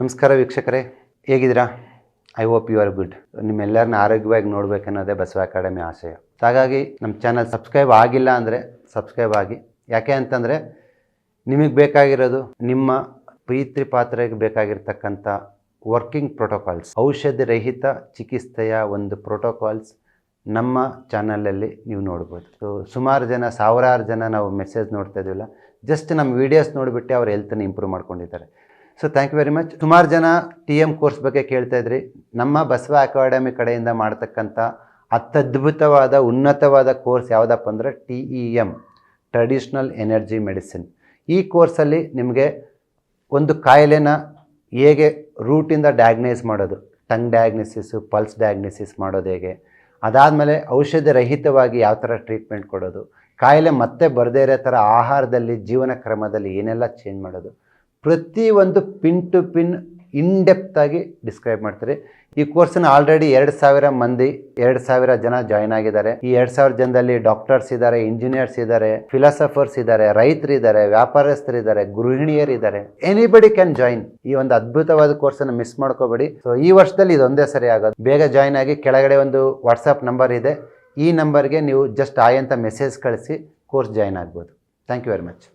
ನಮಸ್ಕಾರ ವೀಕ್ಷಕರೇ. ಹೇಗಿದ್ದೀರಾ? I hope you are good ನಿಮ್ಮೆಲ್ಲರನ್ನ ಆರೋಗ್ಯವಾಗಿ ನೋಡಬೇಕನ್ನೋದೇ ಬಸವ ಅಕಾಡೆಮಿ ಆಶಯ. ಹಾಗಾಗಿ ನಮ್ಮ ಚಾನಲ್ ಸಬ್ಸ್ಕ್ರೈಬ್ ಆಗಿಲ್ಲ ಅಂದರೆ ಸಬ್ಸ್ಕ್ರೈಬ್ ಆಗಿ. ಯಾಕೆ ಅಂತಂದರೆ ನಿಮಗೆ ಬೇಕಾಗಿರೋದು ನಿಮ್ಮ ಪ್ರೀತಿ ಪಾತ್ರೆಗೆ ಬೇಕಾಗಿರ್ತಕ್ಕಂಥ ವರ್ಕಿಂಗ್ ಪ್ರೋಟೋಕಾಲ್ಸ್ ಔಷಧಿ ರಹಿತ ಚಿಕಿತ್ಸೆಯ ಒಂದು ಪ್ರೋಟೋಕಾಲ್ಸ್ ನಮ್ಮ ಚಾನಲಲ್ಲಿ ನೀವು ನೋಡ್ಬೋದು. ಸೊ ಸುಮಾರು ಜನ, ಸಾವಿರಾರು ಜನ ನಾವು ಮೆಸೇಜ್ ನೋಡ್ತಾ ಇದೀವಲ್ಲ ಜಸ್ಟ್ ನಮ್ಮ ವೀಡಿಯೋಸ್ ನೋಡಿಬಿಟ್ಟು ಅವ್ರ ಹೆಲ್ತನ್ನು ಇಂಪ್ರೂವ್ ಮಾಡ್ಕೊಂಡಿದ್ದಾರೆ. So thank you very much ಸುಮಾರು ಜನ ಟಿ ಎಂ ಕೋರ್ಸ್ ಬಗ್ಗೆ ಕೇಳ್ತಾ ಇದ್ರಿ. ನಮ್ಮ ಬಸವ ಅಕಾಡೆಮಿ ಕಡೆಯಿಂದ ಮಾಡ್ತಕ್ಕಂಥ ಅತ್ಯದ್ಭುತವಾದ, ಉನ್ನತವಾದ ಕೋರ್ಸ್ ಯಾವುದಪ್ಪ ಅಂದರೆ T E M traditional energy medicine ಈ ಕೋರ್ಸಲ್ಲಿ ನಿಮಗೆ ಒಂದು ಕಾಯಿಲೆನ ಹೇಗೆ ರೂಟಿಂದ ಡಯಾಗ್ನೈಸ್ ಮಾಡೋದು? ಟಂಗ್ ಡಯಾಗ್ನೋಸಿಸು ಪಲ್ಸ್ ಡಯಾಗ್ನೋಸಿಸ್ ಮಾಡೋದು ಹೇಗೆ? ಅದಾದಮೇಲೆ ಔಷಧ ರಹಿತವಾಗಿ ಯಾವ ಥರ ಟ್ರೀಟ್ಮೆಂಟ್ ಕೊಡೋದು? ಕಾಯಿಲೆ ಮತ್ತೆ ಬರದೇ ಇರೋ ಥರ ಆಹಾರದಲ್ಲಿ ಜೀವನ ಕ್ರಮದಲ್ಲಿ ಏನೆಲ್ಲ ಚೇಂಜ್ ಮಾಡೋದು? ಪ್ರತಿಯೊಂದು ಪಿನ್ ಟು ಪಿನ್ ಆಗಿ ಡಿಸ್ಕ್ರೈಬ್ ಮಾಡ್ತಾರೆ. ಈ ಕೋರ್ಸನ್ನ ಆಲ್ರೆಡಿ ಎರಡು ಸಾವಿರ ಮಂದಿ, ಎರಡು ಸಾವಿರ ಜನ ಜಾಯ್ನ್ ಆಗಿದ್ದಾರೆ. ಈ ಎರಡು ಸಾವಿರ ಜನದಲ್ಲಿ ಡಾಕ್ಟರ್ಸ್ ಇದ್ದಾರೆ ಇಂಜಿನಿಯರ್ಸ್ ಇದ್ದಾರೆ ಫಿಲಾಸಫರ್ಸ್ ಇದ್ದಾರೆ, ರೈತರಿದ್ದಾರೆ, ವ್ಯಾಪಾರಸ್ಥರಿದ್ದಾರೆ, ಗೃಹಿಣಿಯರಿದ್ದಾರೆ. ಎನಿಬಡಿ ಕ್ಯಾನ್ ಜಾಯಿನ್ ಈ ಒಂದು ಅದ್ಭುತವಾದ ಕೋರ್ಸನ್ನು ಮಿಸ್ ಮಾಡ್ಕೋಬೇಡಿ. ಸೊ ಈ ವರ್ಷದಲ್ಲಿ ಇದೊಂದೇ ಸರಿ ಆಗೋದು. ಬೇಗ ಜಾಯ್ನ್ ಆಗಿ ಕೆಳಗಡೆ ಒಂದು ವಾಟ್ಸಪ್ ನಂಬರ್ ಇದೆ. ಈ ನಂಬರ್ಗೆ ನೀವು ಜಸ್ಟ್ ಆಯ್ ಅಂತ ಮೆಸೇಜ್ ಕಳಿಸಿ ಕೋರ್ಸ್ ಜಾಯ್ನ್ ಆಗ್ಬೋದು. Thank you very much